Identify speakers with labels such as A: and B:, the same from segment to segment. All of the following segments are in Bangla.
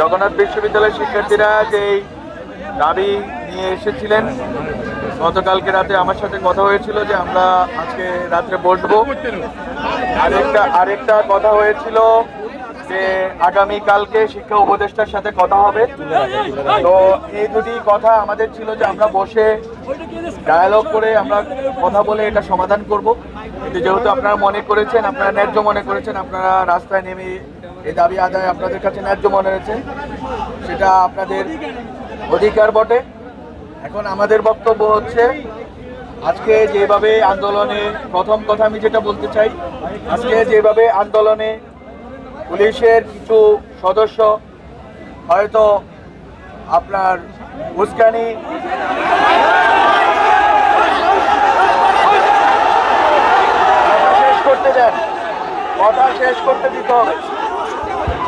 A: জগন্নাথ বিশ্ববিদ্যালয়ের শিক্ষার্থীরা যেই দাবি নিয়ে এসেছিলেন, গতকালকে রাতে আমার সাথে কথা হয়েছিল যে আমরা আজকে রাত্রে বসবো। আরেকটা আরেকটা কথা হয়েছিল যে আগামী কালকে শিক্ষা উপদেষ্টার সাথে কথা হবে। তো এই দুটি কথা আমাদের ছিল যে আমরা বসে ডায়ালগ করে আমরা কথা বলে এটা সমাধান করব। কিন্তু যেহেতু আপনারা মনে করেছেন, আপনারা ন্যায্য মনে করেছেন, আপনারা রাস্তায় নেমে এই দাবি আদায় আপনাদের কাছে ন্যায্য মনে হয়েছে। সেটা আপনাদের অধিকার বটে। এখন আমাদের বক্তব্য হচ্ছে, আজকে যেভাবে আন্দোলনে, প্রথম কথা আমি যেটা বলতে চাই, আজকে যেভাবে আন্দোলনে পুলিশের কিছু সদস্য, হয়তো আপনার উস্কানি শেষ করতে দেন, কথা শেষ করতে দিতে হবে।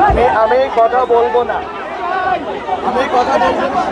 A: আমি আমি কথা বলব না। আমি কথা বলব না।